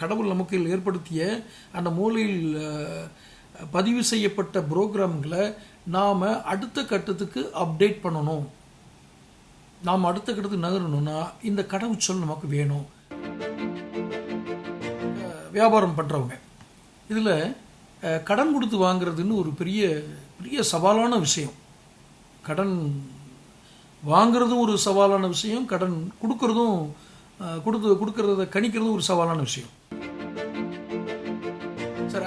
கடவுள் நமக்கு ஏற்படுத்திய அந்த மூலையில் பதிவு செய்யப்பட்ட ப்ரோக்ராம்களை நாம் அடுத்த கட்டத்துக்கு அப்டேட் பண்ணணும். நாம் அடுத்த கட்டத்துக்கு நகரணும்னா இந்த கடவுச்சொல் நமக்கு வேணும். வியாபாரம் பண்ணுறவங்க இதில் கடன் கொடுத்து வாங்குறதுன்னு ஒரு பெரிய பெரிய சவாலான விஷயம். கடன் வாங்கிறதும் ஒரு சவாலான விஷயம் கடன் கொடுக்கறதும் கொடுத்து கொடுக்கறத கணிக்கிறதும் ஒரு சவாலான விஷயம்.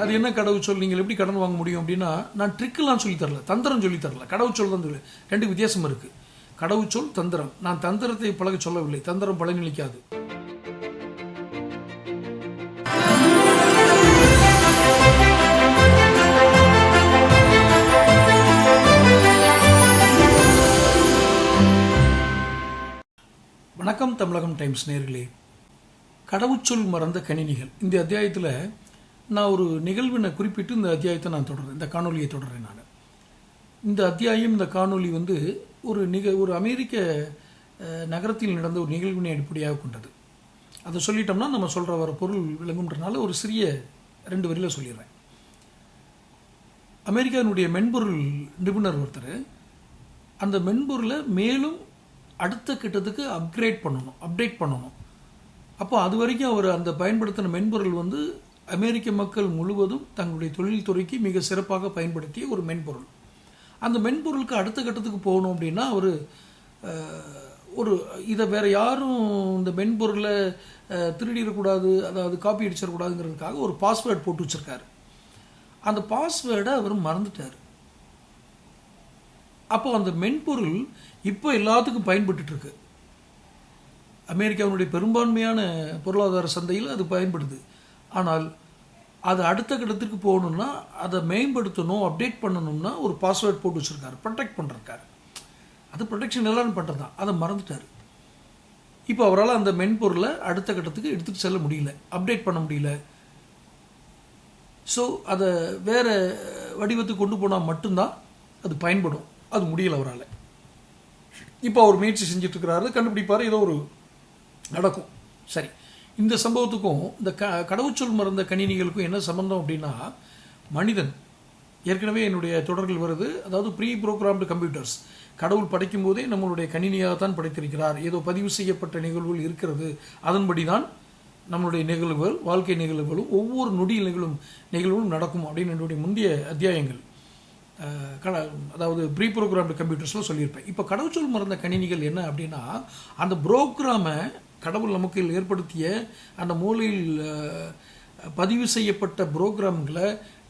அது என்ன கடவுச்சொல்? நீங்கள் எப்படி கடன் வாங்க முடியும் அப்படின்னா நான் ட்ரிக்கெல்லாம் சொல்லி தரல தந்திரம் சொல்லி தரல. கடவுச்சொல் தான் சொல்லு. ரெண்டு வித்தியாசம் இருக்கு. கடவுச்சொல் தந்திரம். நான் தந்திரத்தை பழக சொல்லவில்லை. தந்திரம் பழகி நிற்காது வணக்கம் தமிழகம் டைம்ஸ் நேர்களே. கடவுச்சொல் மறந்த கணினிகள். இந்த அத்தியாயத்தில் நான் ஒரு நிகழ்வினை குறிப்பிட்டு இந்த அத்தியாயத்தை நான் தொடர்றேன். இந்த காணொலியை தொடர்றேன் நான். இந்த அத்தியாயம் இந்த காணொலி வந்து ஒரு நிக ஒரு அமெரிக்க நகரத்தில் நடந்த ஒரு நிகழ்வினை அடிப்படையாக கொண்டது. அதை சொல்லிட்டோம்னா நம்ம சொல்கிற வர பொருள் விளங்குன்றனால ஒரு சிறிய ரெண்டு வரியில் சொல்லிடுறேன். அமெரிக்காவினுடைய மென்பொருள் நிபுணர் ஒருத்தர் அந்த மென்பொருளை மேலும் அடுத்த கிட்டத்துக்கு அப்கிரேட் பண்ணணும் அப்டேட் பண்ணணும். அப்போ அது வரைக்கும் அவர் அந்த பயன்படுத்தின மென்பொருள் வந்து அமெரிக்க மக்கள் முழுவதும் தங்களுடைய தொழில்துறைக்கு மிக சிறப்பாக பயன்படுத்திய ஒரு மென்பொருள். அந்த மென்பொருளுக்கு அடுத்த கட்டத்துக்கு போகணும் அப்படின்னா அவர் ஒரு இதை வேற யாரும் இந்த மென்பொருளை திருடிடக்கூடாது அதாவது காப்பி அடிச்சிடக்கூடாதுங்கிறதுக்காக ஒரு பாஸ்வேர்டு போட்டு வச்சிருக்காரு. அந்த பாஸ்வேர்டை அவர் மறந்துட்டார். அப்போ அந்த மென்பொருள் இப்போ எல்லாத்துக்கும் பயன்பட்டுட்டு அமெரிக்காவினுடைய பெரும்பான்மையான பொருளாதார சந்தையில் அது பயன்படுது. ஆனால் அது அடுத்த கட்டத்திற்கு போகணும்னா அதை மேம்படுத்தணும் அப்டேட் பண்ணணும்னா ஒரு பாஸ்வேர்ட் போட்டு வச்சுருக்காரு ப்ரொடெக்ட் பண்ணிருக்காரு அது ப்ரொடெக்ஷன் எல்லாரும் பண்ணுறது தான் அதை மறந்துட்டார். இப்போ அவரால் அந்த மென்பொருளை அடுத்த கட்டத்துக்கு எடுத்துகிட்டு செல்ல முடியல அப்டேட் பண்ண முடியல. ஸோ அதை வேற வடிவத்துக்கு கொண்டு போனால் மட்டும்தான் அது பயன்படும். அது முடியல அவரால். இப்போ அவர் முயற்சி செஞ்சுட்டு இருக்கிறாரு கண்டுபிடிப்பாரு ஏதோ ஒரு நடக்கும். சரி. இந்த சம்பவத்துக்கும் இந்த க கடவுச்சொல் மறந்த கணினிகளுக்கும் என்ன சம்பந்தம் அப்படின்னா மனிதன் ஏற்கனவே என்னுடைய தொடர்கள் வருது அதாவது ப்ரீ ப்ரோக்ராம்டு கம்ப்யூட்டர்ஸ். கடவுள் படைக்கும் போதே நம்மளுடைய கணினியாக தான் படைத்திருக்கிறார். ஏதோ பதிவு செய்யப்பட்ட நிகழ்வுகள் இருக்கிறது. அதன்படி தான் நம்மளுடைய நிகழ்வுகள் வாழ்க்கை நிகழ்வுகளும் ஒவ்வொரு நொடியில் நிகழும் நிகழ்வும் நடக்கும் அப்படின்னு என்னுடைய முந்தைய அத்தியாயங்கள். கட அதாவது ப்ரீ ப்ரோக்ராம்டு கம்ப்யூட்டர்ஸில் சொல்லியிருப்பேன். இப்போ கடவுச்சொல் மறந்த கணினிகள் என்ன அப்படின்னா அந்த ப்ரோக்ராமை கடவுள் நமக்கு ஏற்படுத்திய அந்த மூலையில் பதிவு செய்யப்பட்ட ப்ரோக்ராம்களை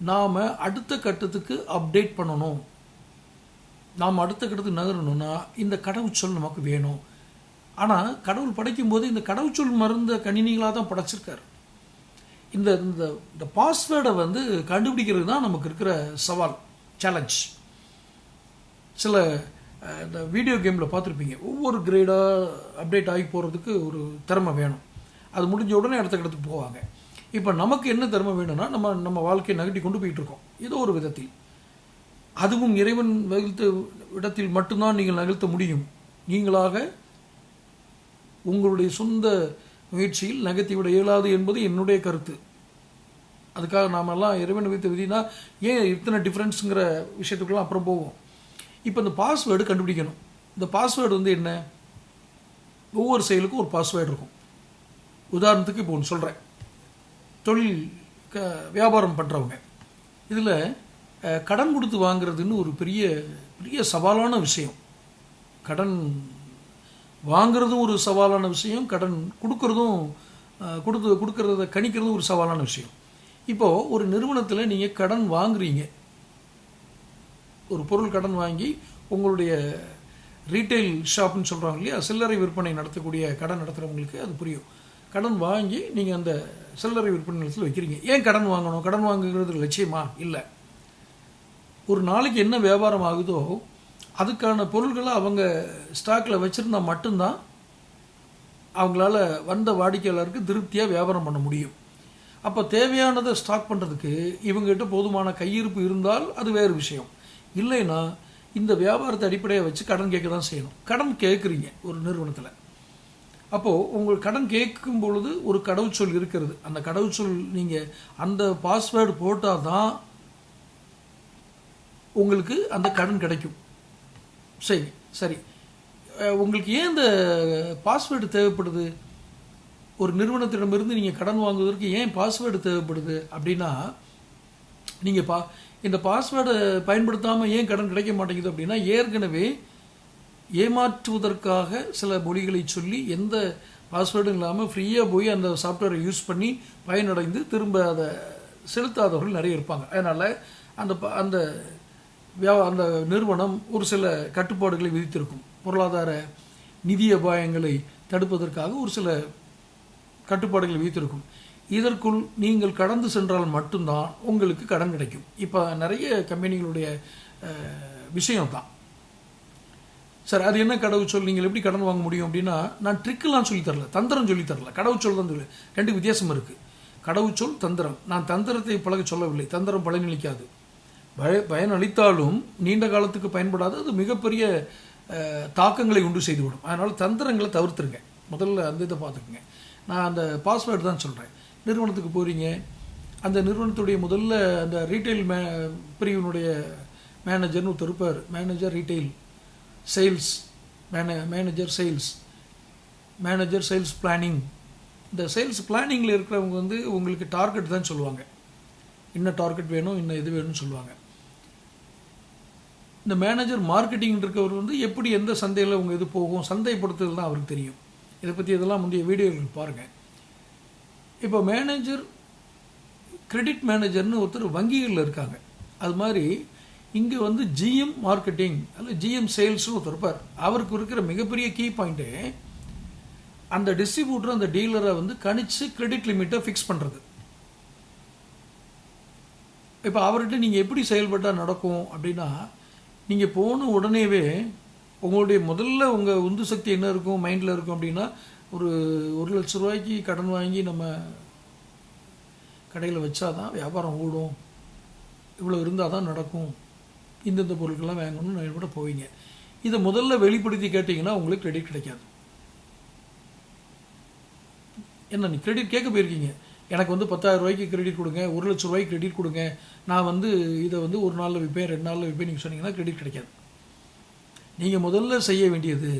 நாம் அடுத்த கட்டத்துக்கு அப்டேட் பண்ணணும். நாம் அடுத்த கட்டத்துக்கு நகரணும்னா இந்த கடவுச்சொல் நமக்கு வேணும். ஆனால் கடவுள் படைக்கும் போது இந்த கடவுச்சொல் மருந்த கணினிகளாக தான் படைச்சிருக்காரு. இந்த இந்த இந்த பாஸ்வேர்டை வந்து கண்டுபிடிக்கிறது தான் நமக்கு இருக்கிற சவால் சேலஞ்ச் சில இந்த வீடியோ கேமில் பார்த்துருப்பீங்க. ஒவ்வொரு கிரேடாக அப்டேட் ஆகி போகிறதுக்கு ஒரு திறமை வேணும். அது முடிஞ்ச உடனே அடுத்த கட்டத்துக்கு போவாங்க. இப்போ நமக்கு என்ன திறமை வேணும்னா நம்ம நம்ம வாழ்க்கையை நகட்டி கொண்டு போயிட்டுருக்கோம் ஏதோ ஒரு விதத்தில். அதுவும் இறைவன் வகுத்த இடத்தில் மட்டும்தான் நீங்கள் நகர்த்த முடியும். நீங்களாக உங்களுடைய சொந்த முயற்சியில் நகர்த்தி விட இயலாது என்பது என்னுடைய கருத்து. அதுக்காக நாமெல்லாம் இறைவன் வைத்த விதினா ஏன் இத்தனை டிஃப்ரென்ஸுங்கிற விஷயத்துக்குலாம் அப்புறம் போவோம்? இப்போ இந்த பாஸ்வேர்டு கண்டுபிடிக்கணும். இந்த பாஸ்வேர்டு வந்து என்ன? ஒவ்வொரு செயலுக்கும் ஒரு பாஸ்வேர்டு இருக்கும். உதாரணத்துக்கு இப்போ ஒன்று சொல்கிறேன் தொழில் க வியாபாரம் பண்ணுறவங்க இதில் கடன் கொடுத்து வாங்குறதுன்னு ஒரு பெரிய பெரிய சவாலான விஷயம். கடன் வாங்குறதும் ஒரு சவாலான விஷயம். கடன் கொடுக்கறதும் கொடுத்து கொடுக்கறத கணிக்கிறதும் ஒரு சவாலான விஷயம். இப்போது ஒரு நிறுவனத்தில் நீங்கள் கடன் வாங்குறீங்க. ஒரு பொருள் கடன் வாங்கி உங்களுடைய ரீட்டைல் ஷாப்னு சொல்கிறாங்க இல்லையா? சில்லறை விற்பனை நடத்தக்கூடிய கடன் நடத்துகிறவங்களுக்கு அது புரியும். கடன் வாங்கி நீங்கள் அந்த சில்லறை விற்பனை நிலத்தில் வைக்கிறீங்க. ஏன் கடன் வாங்கணும்? கடன் வாங்குகிறது லட்சியமா? இல்லை. ஒரு நாளைக்கு என்ன வியாபாரம் ஆகுதோ அதுக்கான பொருள்களை அவங்க ஸ்டாக்கில் வச்சுருந்தா மட்டும்தான் அவங்களால வந்த வாடிக்கையாளருக்கு திருப்தியாக வியாபாரம் பண்ண முடியும். அப்போ தேவையானதை ஸ்டாக் பண்ணுறதுக்கு இவங்ககிட்ட போதுமான கையிருப்பு இருந்தால் அது வேறு விஷயம். இல்லைன்னா இந்த வியாபாரத்தை அடிப்படையாக வச்சு கடன் கேட்க தான் செய்யணும். கடன் கேட்குறீங்க ஒரு நிறுவனத்தில். அப்போது உங்கள் கடன் கேட்கும் பொழுது ஒரு கடவுச்சொல் இருக்கிறது. அந்த கடவுச்சொல் நீங்கள் அந்த பாஸ்வேர்டு போட்டால் தான் உங்களுக்கு அந்த கடன் கிடைக்கும். சரி சரி. அஹ் உங்களுக்கு ஏன் இந்த பாஸ்வேர்டு தேவைப்படுது? ஒரு நிறுவனத்திடமிருந்து நீங்கள் கடன் வாங்குவதற்கு ஏன் பாஸ்வேர்டு தேவைப்படுது அப்படின்னா நீங்கள் பா இந்த பாஸ்வேர்டை பயன்படுத்தாமல் ஏன் கடன் கிடைக்க மாட்டேங்குது அப்படின்னா ஏற்கனவே ஏமாற்றுவதற்காக சில மொழிகளை சொல்லி எந்த பாஸ்வேர்டும் இல்லாமல் ஃப்ரீயாக போய் அந்த சாஃப்ட்வேரை யூஸ் பண்ணி பயனடைந்து திரும்ப அதை செலுத்தாதவர்கள் நிறைய இருப்பாங்க. அதனால் அந்த ப- அந்த வியா- அந்த நிறுவனம் ஒரு சில கட்டுப்பாடுகளை விதித்திருக்கும். பொருளாதார நிதி அபாயங்களை தடுப்பதற்காக ஒரு சில கட்டுப்பாடுகளை விதித்திருக்கும். இதற்குள் நீங்கள் கடந்து சென்றால் மட்டும்தான் உங்களுக்கு கடன் கிடைக்கும். இப்போ நிறைய கம்பெனிகளுடைய விஷயம் தான் சார் அது என்ன கடவுச்சொல்? நீங்கள் எப்படி கடன் வாங்க முடியும் அப்படின்னா நான் ட்ரிக்கெலாம் சொல்லி தரல தந்திரம் சொல்லி தரல. கடவுச்சொல் தான் சொல்லு. ரெண்டு வித்தியாசம் இருக்குது கடவுச்சொல் தந்திரம். நான் தந்திரத்தை பழக சொல்லவில்லை. தந்திரம் பலனளிக்காது. பய பயனளித்தாலும் நீண்ட காலத்துக்கு பயன்படாது. அது மிகப்பெரிய தாக்கங்களை உண்டு செய்துவிடும். அதனால் தந்திரங்களை தவிர்த்துருங்க. முதல்ல அந்த இதை பார்த்துக்குங்க. நான் அந்த பாஸ்வேர்டு தான் சொல்கிறேன் நிறுவனத்துக்கு போகிறீங்க அந்த நிறுவனத்துடைய முதல்ல அந்த ரீட்டைல் மே பிரிவினுடைய மேனேஜர்னு ஒருத்தர் இருப்பார். மேனேஜர் ரீட்டைல் சேல்ஸ் மேனே manager sales manager sales planning இந்த சேல்ஸ் பிளானிங்கில் இருக்கிறவங்க வந்து உங்களுக்கு டார்கெட் தான் சொல்லுவாங்க. என்ன டார்கெட் வேணும் இன்ன இது வேணும்னு சொல்லுவாங்க. இந்த மேனேஜர் மார்க்கெட்டிங் இருக்கவர் வந்து எப்படி எந்த சந்தையில் உங்கள் இது போகும் சந்தைப்படுத்துதல் தான் அவருக்கு தெரியும். இதை பற்றி இதெல்லாம் முந்தைய வீடியோவில் பாருங்கள் இப்போ மேனேஜர் கிரெடிட் மேனேஜர்னு ஒருத்தர் வங்கிகளில் இருக்காங்க. அது மாதிரி இங்கே வந்து ஜிஎம் மார்க்கெட்டிங் அல்ல ஜிஎம் சேல்ஸ்னு ஒருத்தர் இருப்பார். அவருக்கு இருக்கிற மிகப்பெரிய கீ பாயிண்ட்டு அந்த டிஸ்ட்ரிபியூட்டர் அந்த டீலரை வந்து கணிச்சு கிரெடிட் லிமிட்டை ஃபிக்ஸ் பண்ணுறது இப்போ அவர்கிட்ட நீங்கள் எப்படி செயல்பட்டால் நடக்கும் அப்படின்னா நீங்கள் போன உடனேவே உங்களுடைய முதல்ல உங்கள் உந்து சக்தி என்ன இருக்கும் மைண்டில் இருக்கும் அப்படின்னா ஒரு ஒரு லட்ச ரூபாய்க்கு கடன் வாங்கி நம்ம கடையில் வச்சா தான் வியாபாரம் ஓடும். இவ்வளோ இருந்தால் தான் நடக்கும். இந்தந்த பொருட்கள்லாம் வாங்கணும்னு கூட போவீங்க. இதை முதல்ல வெளிப்படுத்தி கேட்டிங்கன்னா உங்களுக்கு கிரெடிட் கிடைக்காது. என்ன நீ கிரெடிட் கேட்க போயிருக்கீங்க. எனக்கு வந்து பத்தாயிரம் ரூபாய்க்கு கிரெடிட் கொடுங்க ஒரு லட்ச ரூபாய்க்கு கிரெடிட் கொடுங்க. நான் வந்து இதை வந்து ஒரு நாளில் விற்பேன் ரெண்டு நாளில் விற்பேன் நீங்கள் சொன்னீங்கன்னா கிரெடிட் கிடைக்காது. நீங்கள் முதல்ல செய்ய வேண்டியது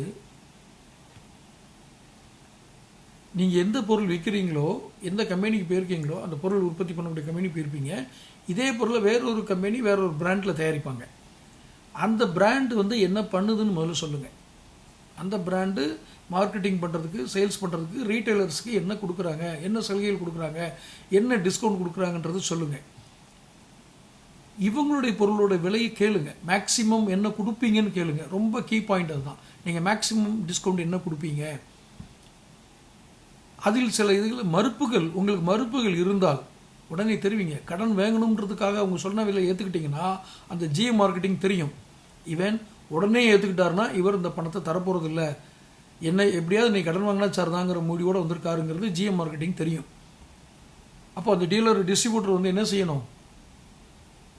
நீங்கள் எந்த பொருள் விற்கிறீங்களோ எந்த கம்பெனிக்கு போயிருக்கீங்களோ அந்த பொருள் உற்பத்தி பண்ணக்கூடிய கம்பெனி போயிருப்பீங்க. இதே பொருளை வேறொரு கம்பெனி வேற ஒரு பிராண்டில் தயாரிப்பாங்க. அந்த பிராண்டு வந்து என்ன பண்ணுதுன்னு முதல்ல சொல்லுங்கள் அந்த பிராண்டு மார்க்கெட்டிங் பண்ணுறதுக்கு சேல்ஸ் பண்ணுறதுக்கு ரீட்டைலர்ஸ்க்கு என்ன கொடுக்குறாங்க என்ன சலுகைகள் கொடுக்குறாங்க என்ன டிஸ்கவுண்ட் கொடுக்குறாங்கன்றது சொல்லுங்கள் இவங்களுடைய பொருளோட விலையை கேளுங்க. மேக்ஸிமம் என்ன கொடுப்பீங்கன்னு கேளுங்க. ரொம்ப கீ பாயிண்ட் அதுதான். நீங்கள் மேக்ஸிமம் டிஸ்கவுண்ட் என்ன கொடுப்பீங்க? அதில் சில இதில் மறுப்புகள் உங்களுக்கு மறுப்புகள் இருந்தால் உடனே தெரிவிங்க. கடன் வாங்கணுன்றதுக்காக அவங்க சொன்ன விலை ஏற்றுக்கிட்டிங்கன்னா அந்த ஜிஎ மார்க்கெட்டிங் தெரியும். இவன் உடனே ஏற்றுக்கிட்டாருன்னா இவர் இந்த பணத்தை தரப்போகிறது இல்லை என்ன எப்படியாவது நீ கடன் வாங்கினா சார்தாங்கிற முடிவோடு வந்திருக்காருங்கிறது ஜிஎம் மார்க்கெட்டிங் தெரியும். அப்போ அந்த டீலர் டிஸ்ட்ரிபியூட்டர் வந்து என்ன செய்யணும்?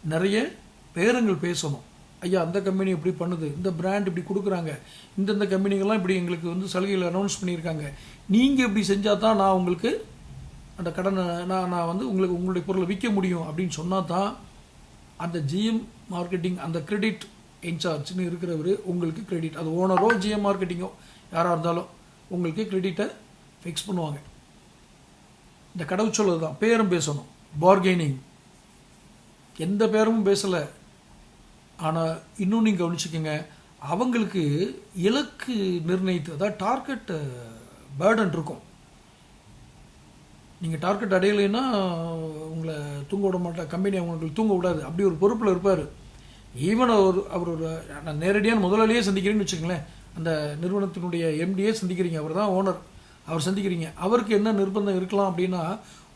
நிறைய பேரங்கள் பேசணும். ஐயா அந்த கம்பெனி இப்படி பண்ணுது. இந்த பிராண்ட் இப்படி கொடுக்குறாங்க. இந்தந்த கம்பெனிகள்லாம் இப்படி எங்களுக்கு வந்து சலுகையில் அனௌன்ஸ் பண்ணியிருக்காங்க. நீங்கள் இப்படி செஞ்சால் தான் நான் உங்களுக்கு அந்த கடனை நான் நான் வந்து உங்களுக்கு உங்களுடைய பொருளை விற்க முடியும் அப்படின்னு சொன்னால் தான் அந்த ஜிஎம் மார்க்கெட்டிங் அந்த கிரெடிட் இன்சார்ஜ்னு இருக்கிறவர் உங்களுக்கு கிரெடிட் அது ஓனரோ ஜிஎம் மார்க்கெட்டிங்கோ யாராக இருந்தாலும் உங்களுக்கு கிரெடிட்டை ஃபிக்ஸ் பண்ணுவாங்க. இந்த கடவுச்சொல் தான். பேரும் பேசணும். பார்கெனிங் எந்த பேரும் பேசலை. ஆனால் இன்னும் நீங்கள் கவனிச்சுக்கோங்க அவங்களுக்கு இலக்கு நிர்ணயித்து அதாவது டார்கெட் பேர்டன் இருக்கும். நீங்கள் டார்கெட் அடையலைன்னா உங்களை தூங்க விட மாட்டா கம்பெனி அவங்களுக்கு தூங்க விடாது. அப்படி ஒரு பொறுப்பில் இருப்பார். ஈவன் அவர் அவர் ஒரு நான் நேரடியான முதலாளியே சந்திக்கிறேன்னு வச்சுக்கங்களேன். அந்த நிறுவனத்தினுடைய எம்டியே சந்திக்கிறீங்க அவர் தான் ஓனர் அவர் சந்திக்கிறீங்க. அவருக்கு என்ன நிர்பந்தம் இருக்கலாம் அப்படின்னா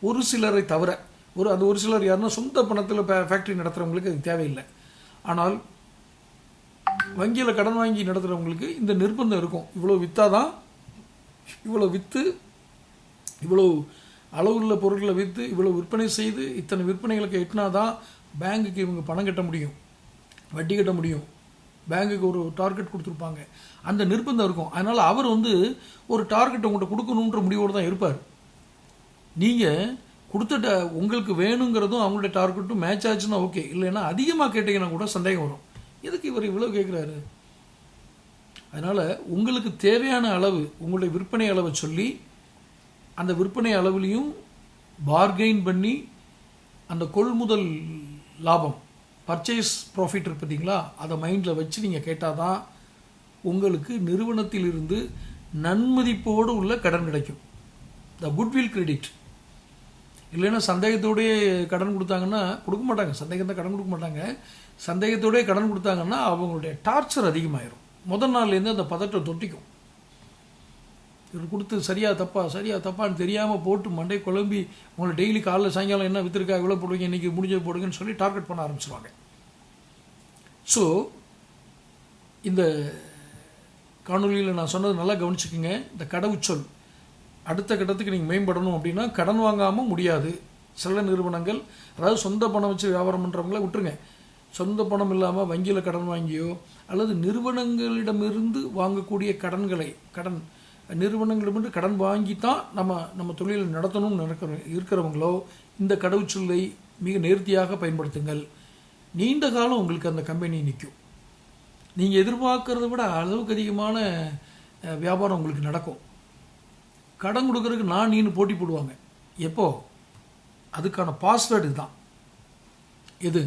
ஒரு சிலரை தவிர ஒரு அது ஒரு சிலர் யாருன்னா சொந்த பணத்தில் ஃபேக்ட்ரி நடத்துகிறவங்களுக்கு அது தேவையில்லை. ஆனால் வங்கியில் கடன் வாங்கி நடத்துகிறவங்களுக்கு இந்த நிர்பந்தம் இருக்கும். இவ்வளோ விற்றாதான் இவ்வளோ விற்று இவ்வளோ அளவுள்ள பொருட்களை விற்று இவ்வளோ விற்பனை செய்து இத்தனை விற்பனைகளுக்கு எட்டினா தான் பேங்குக்கு இவங்க பணம் கட்ட முடியும் வட்டி கட்ட முடியும். பேங்குக்கு ஒரு டார்கெட் கொடுத்துருப்பாங்க. அந்த நிர்பந்தம் இருக்கும். அதனால் அவர் வந்து ஒரு டார்கெட் உங்கள்கிட்ட கொடுக்கணுன்ற முடிவோடு தான் இருப்பார். நீங்கள் கொடுத்த உங்களுக்கு வேணுங்கிறதும் அவங்களுடைய டார்கெட்டும் மேட்ச் ஆச்சுன்னா ஓகே இல்லைன்னா அதிகமாக கேட்டிங்கன்னா கூட சந்தேகம் வரும். எதுக்கு இவர் இவ்வளோ கேட்குறாரு அதனால் உங்களுக்கு தேவையான அளவு உங்களுடைய விற்பனை அளவை சொல்லி அந்த விற்பனை அளவுலேயும் பார்கெயின் பண்ணி அந்த கொள்முதல் லாபம் பர்ச்சேஸ் ப்ராஃபிட் இருக்கு பார்த்தீங்களா? அதை மைண்டில் வச்சு நீங்கள் கேட்டால் தான் உங்களுக்கு நிறுவனத்திலிருந்து நன்மதிப்போடு உள்ள கடன் கிடைக்கும். த குட்வில் கிரெடிட் இல்லைன்னா சந்தேகத்தோடயே கடன் கொடுத்தாங்கன்னா கொடுக்க மாட்டாங்க. சந்தேகம் தான் கடன் கொடுக்க மாட்டாங்க. சந்தேகத்தோடயே கடன் கொடுத்தாங்கன்னா அவங்களுடைய டார்ச்சர் அதிகமாயிரும். முதல் நாள்லேருந்து அந்த பதட்டம் தொட்டிக்கும். இவர் கொடுத்து சரியா தப்பா? சரியா தப்பான்னு தெரியாமல் போட்டு மண்டை குழம்பி உங்களை டெய்லி காலைல சாயங்காலம் என்ன வித்திருக்கா இவ்வளோ போடுவீங்க இன்றைக்கி முடிஞ்சது போடுங்கன்னு சொல்லி டார்கெட் பண்ண ஆரம்பிச்சிருவாங்க. ஸோ இந்த காணொலியில் நான் சொன்னது நல்லா கவனிச்சுக்கோங்க. இந்த கடவுச்சொல். அடுத்த கட்டத்துக்கு நீங்கள் மேம்படணும் அப்படின்னா கடன் வாங்காமல் முடியாது. சில நிறுவனங்கள் அதாவது சொந்த பணம் வச்சு வியாபாரம் பண்ணுறவங்கள விட்டுருங்க. சொந்த பணம் இல்லாமல் வங்கியில் கடன் வாங்கியோ அல்லது நிறுவனங்களிடமிருந்து வாங்கக்கூடிய கடன்களை கடன் நிறுவனங்களிடமிருந்து கடன் வாங்கி தான் நம்ம நம்ம தொழிலை நடத்தணும்னு நடக்கிற இருக்கிறவங்களோ இந்த கடவுச்சொல்லை மிக நேர்த்தியாக பயன்படுத்துங்கள். நீண்ட காலம் உங்களுக்கு அந்த கம்பெனி நிற்கும். நீங்கள் எதிர்பார்க்கறத விட அளவுக்கு அதிகமான வியாபாரம் உங்களுக்கு நடக்கும். கடன் கொடுக்கறதுக்கு நான் நீனு போட்டி போடுவாங்க. எப்போ? அதுக்கான பாஸ்வேர்டு இதுதான். எது?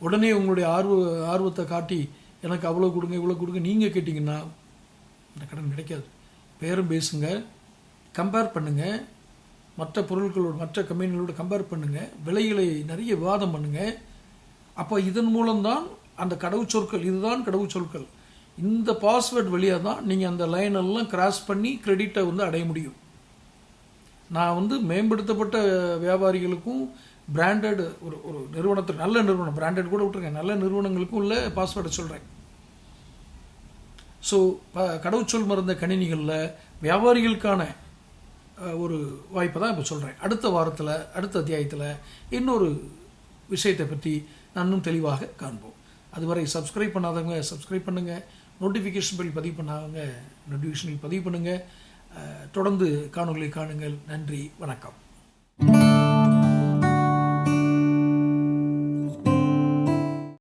உடனே உங்களுடைய ஆர்வ ஆர்வத்தை காட்டி எனக்கு அவ்வளோ கொடுங்க இவ்வளோ கொடுங்க நீங்கள் கேட்டிங்கன்னா இந்த கடன் கிடைக்காது. பேரும் பேசுங்க கம்பேர் பண்ணுங்கள் மற்ற பொருட்களோட மற்ற கம்பெனிகளோட கம்பேர் பண்ணுங்கள் விலைகளை நிறைய விவாதம் பண்ணுங்கள் அப்போ இதன் மூலம்தான் அந்த கடவுச்சொற்கள் இதுதான் கடவுச்சொற்கள். இந்த பாஸ்வேர்டு வழியாக தான் நீங்கள் அந்த லைன் எல்லாம் கிராஸ் பண்ணி கிரெடிட்டை வந்து அடைய முடியும். நான் வந்து மேம்படுத்தப்பட்ட வியாபாரிகளுக்கும் பிராண்டட் ஒரு ஒரு நிறுவனத்துக்கு நல்ல நிறுவனம் பிராண்டட் கூட விட்டுருங்க நல்ல நிறுவனங்களுக்கும் உள்ள பாஸ்வேர்டை சொல்கிறேன் ஸோ ப கடவுச்சொல் மருந்த கணினிகளில் வியாபாரிகளுக்கான ஒரு வாய்ப்பை தான் இப்போ சொல்கிறேன் அடுத்த வாரத்தில் அடுத்த அத்தியாயத்தில் இன்னொரு விஷயத்தை பற்றி நான் இன்னும் தெளிவாக காண்போம். அதுவரை சப்ஸ்கிரைப் பண்ணாதவங்க சப்ஸ்கிரைப் பண்ணுங்கள் நோட்டிஃபிகேஷன் படி பதிவு பண்ணாங்க நோட்டிஃபிகேஷனில் பதிவு பண்ணுங்கள் தொடர்ந்து காணொலியை காணுங்கள். நன்றி வணக்கம்.